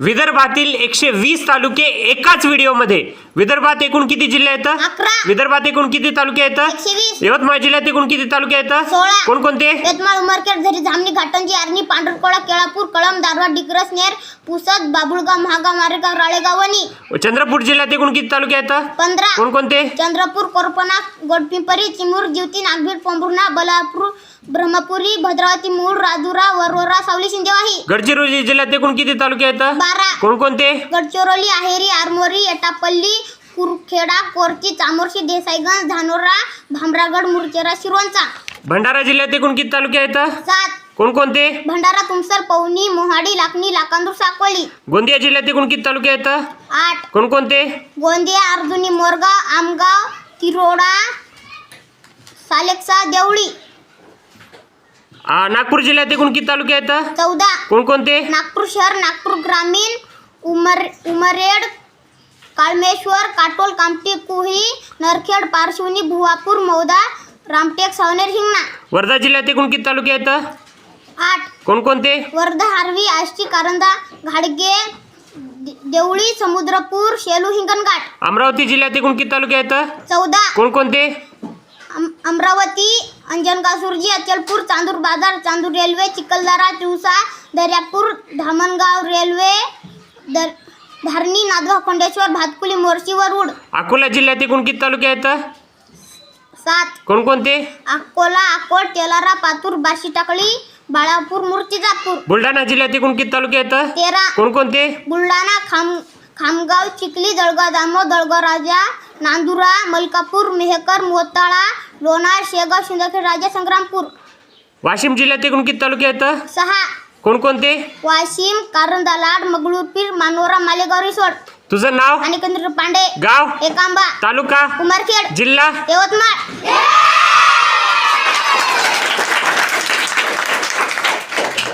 विदर्भातील एकशे वीस तालुके एकाच व्हिडिओमध्ये विदर्भात एकूण किती जिल्हे आहेत अकरा. विदर्भात एकूण किती तालुके आहेत एकशे वीस. यवतमाळ जिल्ह्यात एकूण किती तालुके आहेत सोळा. कोणकोणते यवतमाळ उमरखेड झरी धामणी घाटंजी आर्णी पांढरकोळा केळापूर कळम दारवा डिग्रस नेर पुसद बाबुळगाव महागाव मारेगाव राळेगाव वणी चंद्रपूर जिल्ह्यात एकूण किती तालुके आहेत? पंधरा. कोणकोणते? चंद्रपूर कोरपणा गोडपिंपरी चिमूर जिवती नागभीड पोंभुर्णा बलापूर ब्रह्मपुरी भद्रावती मूळ राजुरा वरोरा सावली शिंदेवाही. गडचिरोली जिल्ह्यात एकूण किती तालुके आहेत? बारा. कोणकोणते? गडचिरोली आहेरी आरमोरी एटापल्ली कुरखेडा कोरची चामोर्शी देसाईगंज धानोरा भामरागड मुरचेरा शिरोंचा. भंडारा जिल्ह्यात एकूण किती तालुके आहेत? सात. कोणकोणते? भंडारा तुमसर पवनी मोहाडी लाखणी लाकांदूर साकोली. गोंदिया जिल्ह्यात एकूण किती तालुके आहेत? आठ. कोणकोणते? गोंदिया अर्जुनी मोरगाव आमगाव तिरोडा सालेक्सा देवळी. आ, नागपूर जिल्ह्यात एकूण किती तालुके आहेत? चौदा. कोणकोणते? नागपूर शहर नागपूर ग्रामीण उमर उमरेड काळमेश्वर काटोल कामठी कुही नरखेड पारशिवनी भुवापूर मौदा रामटेक सावनेर हिंगणा. वर्धा जिल्ह्यात एकूण किती तालुके आहेत? आठ. कोणकोणते? वर्धा हारवी आष्टी कारंजा घाडगे दे- देवळी समुद्रपूर शेलू हिंगणघाट. अमरावती जिल्ह्यात एकूण किती तालुके आहेत? चौदा. कोणकोणते? अम- अमरावती अंजनगाव सुरजी अचलपूर चांदूर बाजार चांदूर रेल्वे चिखलदरा तिवसा दर्यापूर धामणगाव रेल्वे दर धारणी नांदगाव खंडेश्वर भातकुली मोर्शी वरुड अकोला जिल्ह्यात एकूण किती तालुके आहेत? सात. कोणकोणते? अकोला अकोट तेलारा पातूर बाशी टाकळी बाळापूर मूर्तिजापूर. बुलढाणा जिल्ह्यात एकूण किती तालुके आहेत तेरा. कोणकोणते? बुलढाणा खाम खामगाव चिखली दळगाव दामो दळगाव राजा नांदुरा मलकापूर मेहकर मोताळा लोणार शेगाव शिंदखेड राजा संग्रामपूर. वाशिम जिल्ह्यात एकूण किती तालुके आहेत सहा. कोणकोणते? वाशिम कारंजा लाड मंगळूरपीर मानोरा मालेगाव रिसोड. तुझं नाव? आणि केंद्र पांडे गाव? एकांबा. तालुका? उमरखेड. जिल्हा? यवतमाळ.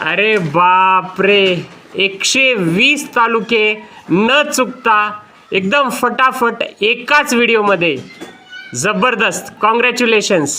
अरे बापरे. एकशे वीस तालुके न चुकता एकदम फटाफट एकाच व्हिडिओमध्ये जबरदस्त. कॉंग्रॅच्युलेशन्स